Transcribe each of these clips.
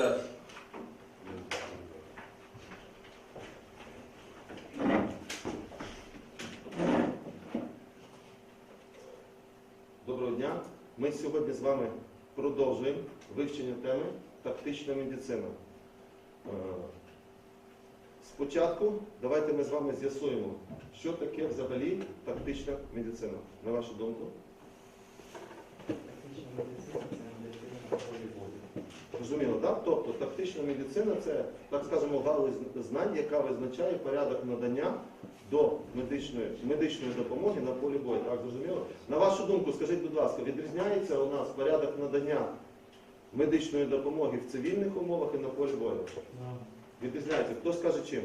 Час. Доброго дня. Ми сьогодні з вами продовжуємо вивчення теми тактична медицина. Е, Спочатку давайте ми з вами з'ясуємо, що таке взагалі тактична медицина, на вашу думку. Тактична медицина це медицина на полі бою. Зрозуміло, так? Тобто тактична медицина це, так скажемо, галузь знань, яка визначає порядок надання до медичної, медичної допомоги на полі бою. Так, зрозуміло? На вашу думку, скажіть, будь ласка, відрізняється у нас порядок надання медичної допомоги в цивільних умовах і на полі бою? Відрізняється. Хто скаже чим?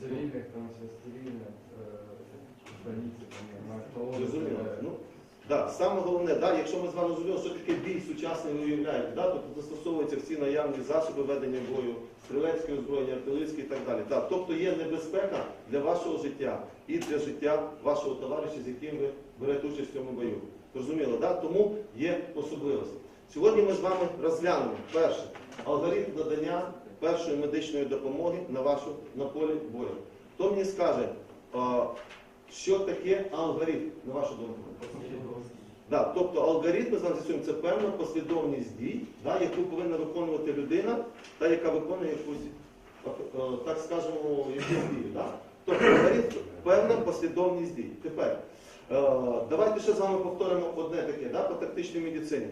Цивільних, там все цивільне, в больниці, там, наркологи. Зрозуміло. Да, саме головне, да, якщо ми з вами розуміємо, що таке бій сучасний ви уявляєте, да, тобто застосовуються всі наявні засоби ведення бою, стрілецьке озброєння, артилерійське і так далі. Да, тобто є небезпека для вашого життя і для життя вашого товариша, з яким ви берете участь в цьому бою. Зрозуміло, да? тому є особливості. Сьогодні ми з вами розглянемо перше алгоритм надання першої медичної допомоги на вашу на полі бою. Хто мені скаже, що таке алгоритм, на вашу думку? Да, тобто алгоритм, ми з вами з'ясуємо, це певна послідовність дій, да, яку повинна виконувати людина, та яка виконує якусь, е, так скажемо, якусь дію. Да? Тобто алгоритм певна послідовність дій. Тепер е, давайте ще з вами повторимо одне таке да, по тактичній медицині.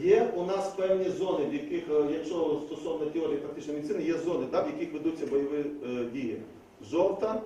Є у нас певні зони, в яких, е, якщо стосовно теорії тактичної медицини, є зони, да, в яких ведуться бойові дії. Жовта,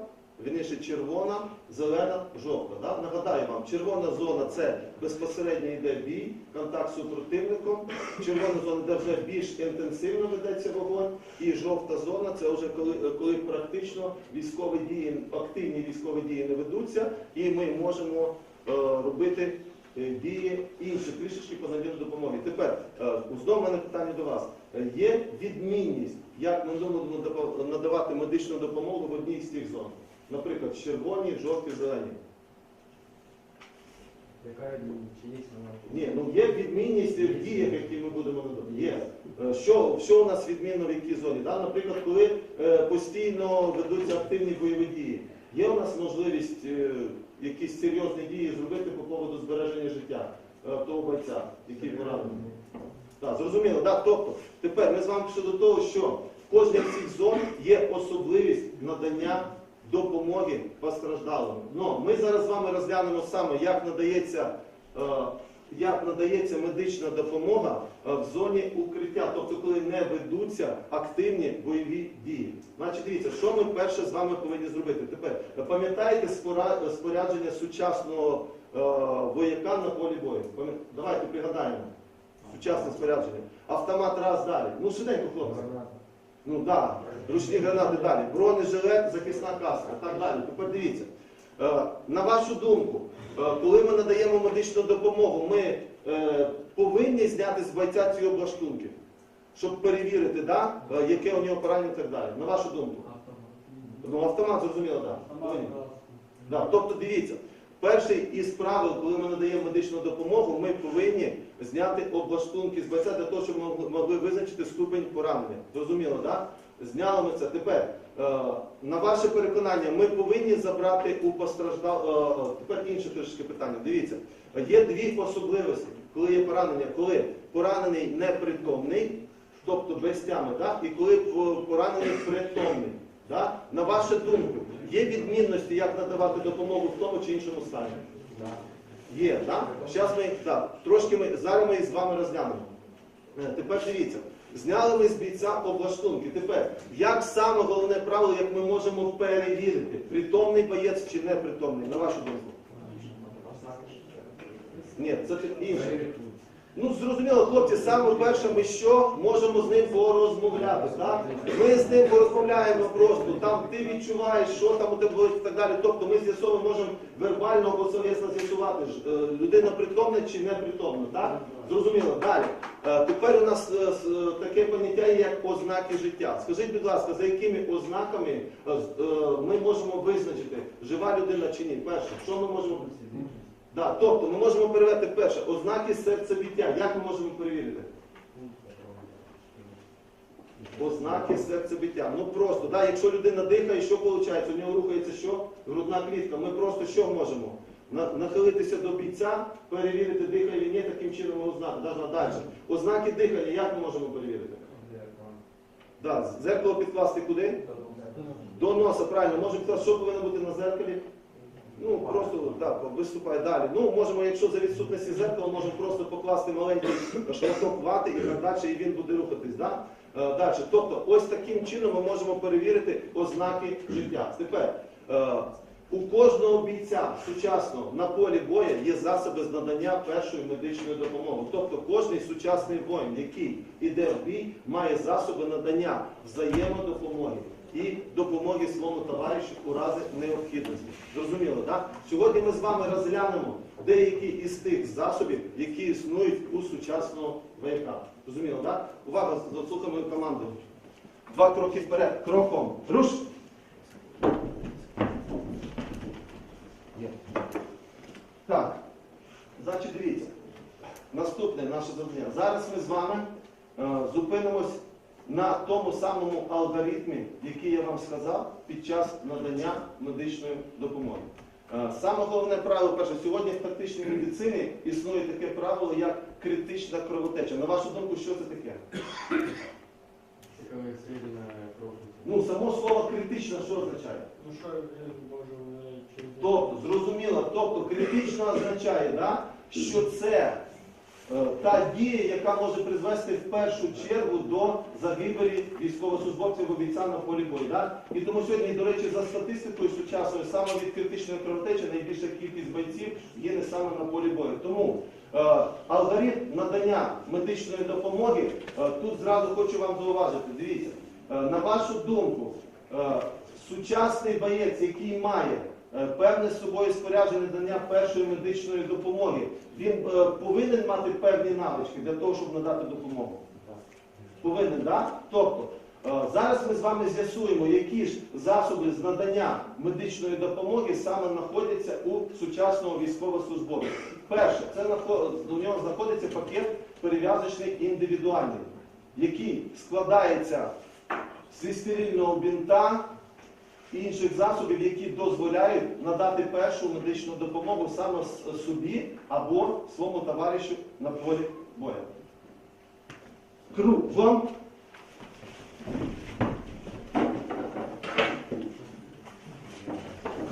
вірніше червона, зелена, жовта. Да? Нагадаю вам, червона зона це безпосередньо йде бій, контакт з супротивником. Червона зона, де вже більш інтенсивно ведеться вогонь. І жовта зона це вже коли, коли практично військові дії, активні військові дії не ведуться, і ми можемо е, робити е, дії інші, трішечки по наданню допомоги. Тепер е, знову мене питання до вас. Є відмінність, як ми будемо надавати медичну допомогу в одній з цих зон. Наприклад, червоні, жовті, зелені. Яка чи є? Ні, ну є відмінність в діях, які ми будемо надавати. Є. Е, Що, що у нас відмінно в якій зоні? Да? Наприклад, коли е, постійно ведуться активні бойові дії, є у нас можливість е, якісь серйозні дії зробити по поводу збереження життя того бойця, який поранений. Так, зрозуміло, да? Тобто, тепер ми з вами пішли до того, що в кожній з цих зон є особливість надання допомоги постраждалим. Но ми зараз з вами розглянемо саме, як надається, е, як надається медична допомога е, в зоні укриття, тобто коли не ведуться активні бойові дії. Значить, дивіться, що ми перше з вами повинні зробити. Тепер пам'ятаєте спорядження сучасного е, вояка на полі бою? Давайте пригадаємо. Сучасне спорядження. Автомат раз далі. Ну, швиденько, хлопці. Ну так, да. ручні гранати далі. Бронежилет, захисна каска, так далі. Тепер дивіться. Е, на вашу думку, е, коли ми надаємо медичну допомогу, ми е, повинні зняти з бойця ці облаштунки, щоб перевірити, да, яке у нього поранення і так далі. На вашу думку. Ну, автомат, зрозуміло, так. Да. Да, тобто дивіться, перший із правил, коли ми надаємо медичну допомогу, ми повинні зняти облаштунки з бойця для того, щоб могли- визначити ступень поранення. Зрозуміло, так? Зняли ми це. Тепер, е, на ваше переконання, ми повинні забрати у постраждалого. Тепер інше трошки питання. Дивіться, є дві особливості, коли є поранення, коли поранений непритомний, тобто без тями, і коли е, поранений притомний. На вашу думку, є відмінності, як надавати допомогу в тому чи іншому стані? Є, так? Зараз ми да, трошки ми зараз ми з вами розглянемо. Е, Тепер дивіться, зняли ми з бійця облаштунки. Тепер, як саме головне правило, як ми можемо перевірити, притомний боєць чи непритомний, на вашу думку? Ні, це інше. Ну, зрозуміло, хлопці, саме перше, ми що можемо з ним порозмовляти. Так? Ми з ним порозмовляємо просто, там ти відчуваєш, що там у тебе і так далі. Тобто ми з'ясовуємо, можемо вербально або словесно з'ясувати, е, людина притомна чи не притомна. Так? Зрозуміло, далі. Е, Тепер у нас е, таке поняття є, як ознаки життя. Скажіть, будь ласка, за якими ознаками ми можемо визначити, жива людина чи ні? Перше, що ми можемо Да, тобто ми можемо перевести перше ознаки серцебиття. Як ми можемо перевірити? Ознаки серцебиття. Ну просто, да, якщо людина дихає, що виходить? У нього рухається що? Грудна клітка. Ми просто що можемо? Нахилитися до бійця, перевірити, дихає він ні, таким чином ознаки. Да, далі. Ознаки дихання, як ми можемо перевірити? Да, зеркало підкласти куди? До носа, правильно, можемо що повинно бути на зеркалі? Ну, просто да, виступає далі. Ну, можемо, якщо за відсутності зеркала, можемо просто покласти маленький шматок вати і надалі і він буде рухатись. Да? Е, Далі. Тобто, ось таким чином ми можемо перевірити ознаки життя. Тепер, е, у кожного бійця сучасного на полі бою є засоби з надання першої медичної допомоги. Тобто кожний сучасний воїн, який іде в бій, має засоби надання взаємодопомоги і допомоги своєму товаришу у разі необхідності. Зрозуміло, так? Сьогодні ми з вами розглянемо деякі із тих засобів, які існують у сучасного вояка. Зрозуміло, так? Увага, заслухаємо команду. Два кроки вперед. Кроком. Руш! Є. Так, значить, дивіться. Наступне наше завдання. Зараз ми з вами е, зупинимось на тому самому алгоритмі, який я вам сказав під час надання медичної допомоги. Е, Саме головне правило, перше, сьогодні в тактичній медицині існує таке правило, як критична кровотеча. На вашу думку, що це таке? Ну, само слово критична що означає? Ну що, я можу е. Тобто, зрозуміло, тобто критично означає, да, що це та дія, яка може призвести в першу чергу до загибелі військовослужбовців або бійця на полі бою. Да? І тому сьогодні, до речі, за статистикою сучасною, саме від критичної кровотечі найбільша кількість бойців є саме на полі бою. Тому е, алгоритм надання медичної допомоги, е, тут зразу хочу вам зауважити, дивіться, е, на вашу думку, е, сучасний боєць, який має е, певне з собою спорядження надання першої медичної допомоги, він е, повинен мати певні навички для того, щоб надати допомогу. Повинен, так? Тобто, е, зараз ми з вами з'ясуємо, які ж засоби з надання медичної допомоги саме знаходяться у сучасного військовослужбовця. Перше, це у нього знаходиться пакет перев'язочний індивідуальний, який складається зі стерильного бінта, інших засобів, які дозволяють надати першу медичну допомогу саме собі або своєму товаришу на полі бою. Кругом.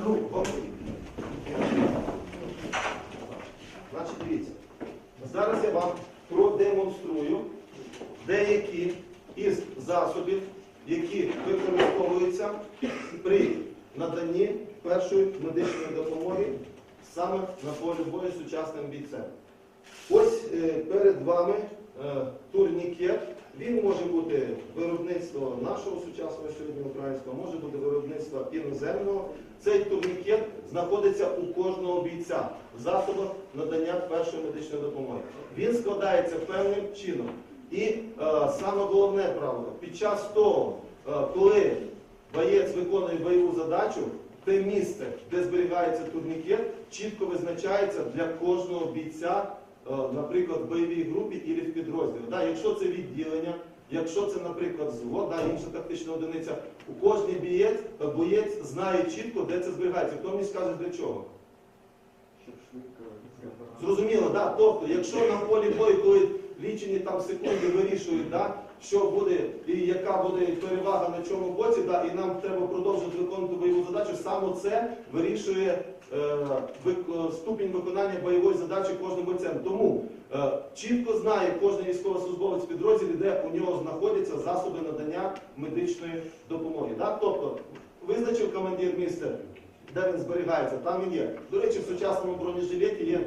Кругом. Значить, дивіться. Зараз я вам продемонструю деякі із засобів, які використовуються при наданні першої медичної допомоги саме на полі бою сучасним бійцем. Ось е, перед вами е, турнікет. Він може бути виробництво нашого сучасного сьогодні українського, може бути виробництво іноземного. Цей турнікет знаходиться у кожного бійця в засобах надання першої медичної допомоги. Він складається певним чином. І е, саме головне правило, під час того, е, коли боєць виконує бойову задачу, те місце, де зберігається турнікет, чітко визначається для кожного бійця, е, наприклад, в бойовій групі і в підрозділі. Да, якщо це відділення, якщо це, наприклад, взвод, да, інша тактична одиниця, у кожний боєць, е, боєць знає чітко, де це зберігається. Хто мені скаже для чого? Зрозуміло, да? Тобто, якщо на полі бою, коли лічені там секунди вирішують, да, що буде і яка буде перевага на чому боці, да, і нам треба продовжувати виконувати бойову задачу, саме це вирішує е, ступінь виконання бойової задачі кожним бойцем. Тому е, чітко знає кожен військовослужбовець підрозділі, де у нього знаходяться засоби надання медичної допомоги. Да? Тобто, визначив командир місця, де він зберігається, там він є. До речі, в сучасному бронежилеті є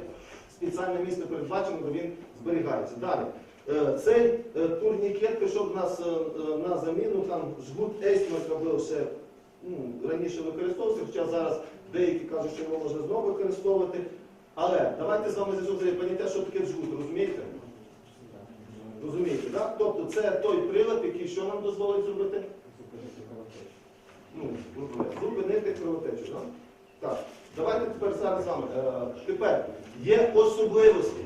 спеціальне місце передбачено, де він зберігається. Далі. Е, Цей е, турнікет пішов нас е, на заміну, там жгут Ейсмерка був ще ну, раніше використовувався, хоча зараз деякі кажуть, що його можна знову використовувати. Але давайте з вами з'ясуємо поняття, що таке жгут, розумієте? Розумієте, так? Тобто це той прилад, який що нам дозволить зробити? Ну, зупинити кровотечу. Да? Так. Давайте тепер зараз з вами. Тепер є особливості,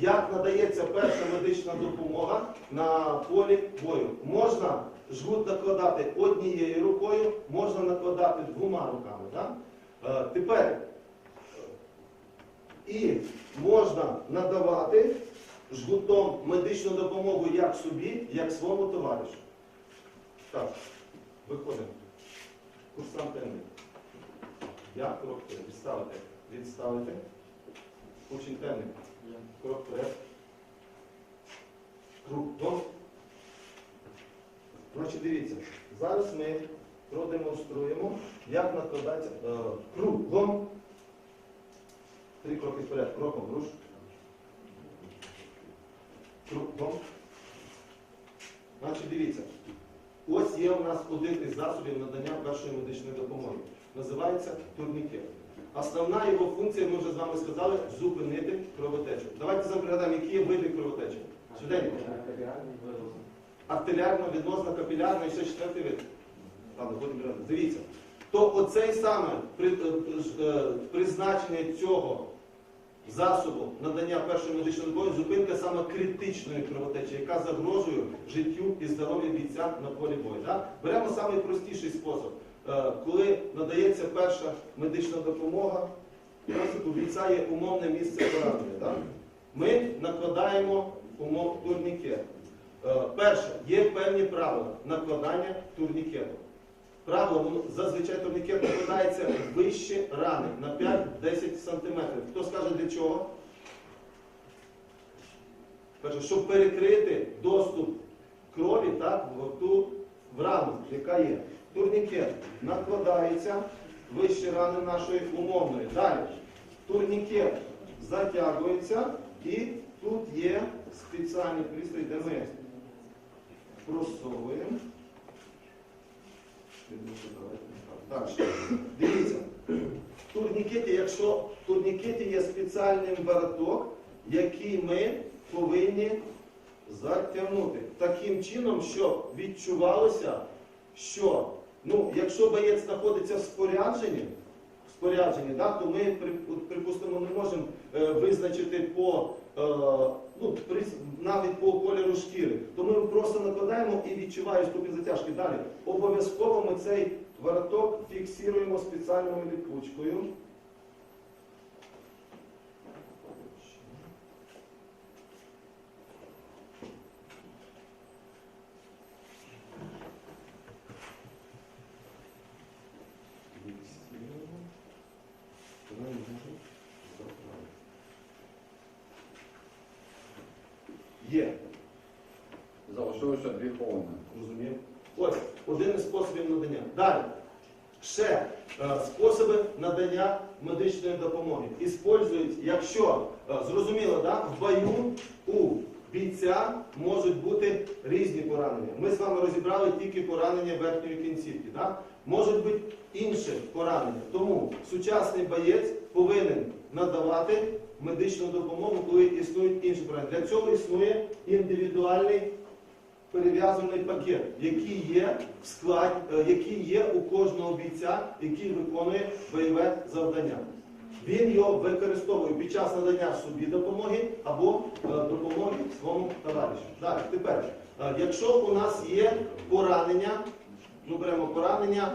як надається перша медична допомога на полі бою. Можна жгут накладати однією рукою, можна накладати двома руками. Так? Е, Тепер і можна надавати жгутом медичну допомогу як собі, як своєму товаришу. Так, виходимо. Курсант темний. Я вперед. Відставити. Відставити. Учень темний. Крок вперед. Кругом. Значить, дивіться, зараз ми продемонструємо, як накладається е, кругом. Три кроки вперед. Кроком руш. Кругом. Значить, дивіться. Ось є у нас один із засобів надання першої медичної допомоги. Називається турнікет. Основна його функція, ми вже з вами сказали, зупинити кровотечу. Давайте зараз пригадаємо, які є види кровотечі. Швиденько. Артеріарно, відносно капілярно і ще четвертий вид. Ладно, будемо брати. Дивіться. То оцей саме е, е, призначення цього засобу надання першої медичної допомоги зупинка саме критичної кровотечі, яка загрожує життю і здоров'ю бійця на полі бою. Так? Беремо найпростіший спосіб. Е, Коли надається перша медична допомога, у бійця умовне місце поранення. Так? Ми накладаємо умов турнікет. Е, Перше, є певні правила накладання турнікету. Правило, зазвичай турнікет накладається вище рани на 5-10 см. Хто скаже для чого? Перше, щоб перекрити доступ крові так, в ту в рану, яка є. Турнікет накладається вище рани нашої умовної. Далі. Турнікет затягується і тут є спеціальний пристрій, де ми просовуємо. Так, дивіться. В турнікеті, якщо в турнікеті є спеціальний вороток, який ми повинні затягнути. Таким чином, щоб відчувалося, що ну, якщо боєць знаходиться в спорядженні, в спорядженні, да, то ми, припустимо, не можемо е, визначити по, е, ну, при- навіть по кольору шкіри, то ми просто накладаємо і відчуваємо ступінь затяжки. Далі. Обов'язково ми цей вороток фіксуємо спеціальною ліпучкою. Фіксуємо. Вона не може заправити. Є. Залишилося дві хвилини. Розумів? Ось один із способів надання. Далі. Ще е, способи надання медичної допомоги. Іспользують, якщо е, зрозуміло, да, в бою у бійця можуть бути різні поранення. Ми з вами розібрали тільки поранення верхньої кінцівки. Да? Можуть бути інші поранення. Тому сучасний боєць повинен надавати медичну допомогу, коли існують інші поранення. Для цього існує індивідуальний перев'язаний пакет, який є в складі, е, який є у кожного бійця, який виконує бойове завдання. Він його використовує під час надання собі допомоги або е, допомоги своєму товаришу. Далі, тепер, е, якщо у нас є поранення, ну беремо поранення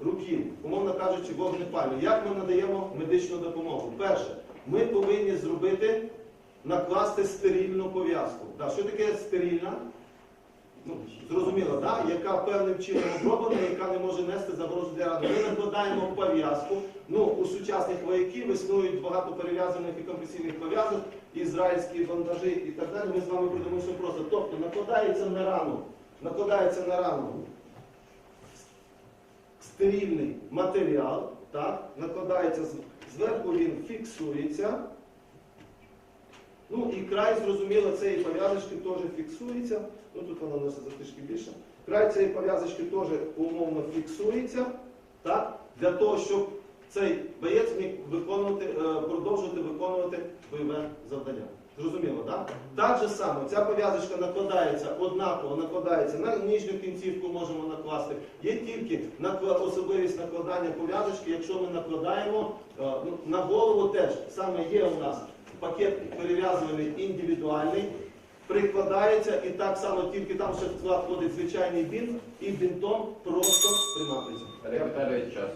руки, умовно кажучи, вогнепальне, як ми надаємо медичну допомогу? Перше, ми повинні зробити, накласти стерильну пов'язку. Що таке стерильна? Ну, зрозуміло, да? яка певним чином оброблена, яка не може нести загрозу для рани. Ми накладаємо пов'язку. Ну, у сучасних вояків існують багато перев'язаних і компресійних пов'язок, ізраїльські бандажі і так далі. Ми з вами придумаємо просто. Тобто накладається на рану, накладається на рану стерильний матеріал, так? накладається зверху, він фіксується. Ну і край, зрозуміло, цієї пов'язочки теж фіксується. Ну тут вона носиться трішки більше. Край цієї пов'язочки теж умовно фіксується, так? для того, щоб цей боєць міг виконувати, е, продовжувати виконувати бойове завдання. Зрозуміло, так? Так же само, ця пов'язочка накладається однаково, накладається на нижню кінцівку можемо накласти. Є тільки особливість накладання пов'язочки, якщо ми накладаємо е, ну, на голову теж. Саме є у нас пакет перев'язуваний індивідуальний, прикладається і так само тільки там ще в склад входить звичайний бінт і бінтом просто приматується. Олег час.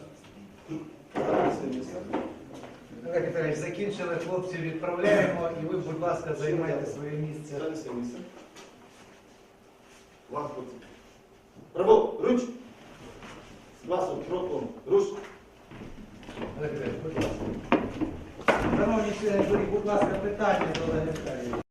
Олег Віталійович, закінчили хлопців, відправляємо, і ви, будь ласка, займайте своє місце. Вам хлопці. Право, руч. Власом, кроком, руч. Олег Віталійович, будь ласка. Шановні члени, будь ласка, питання до Олега Віталійовича.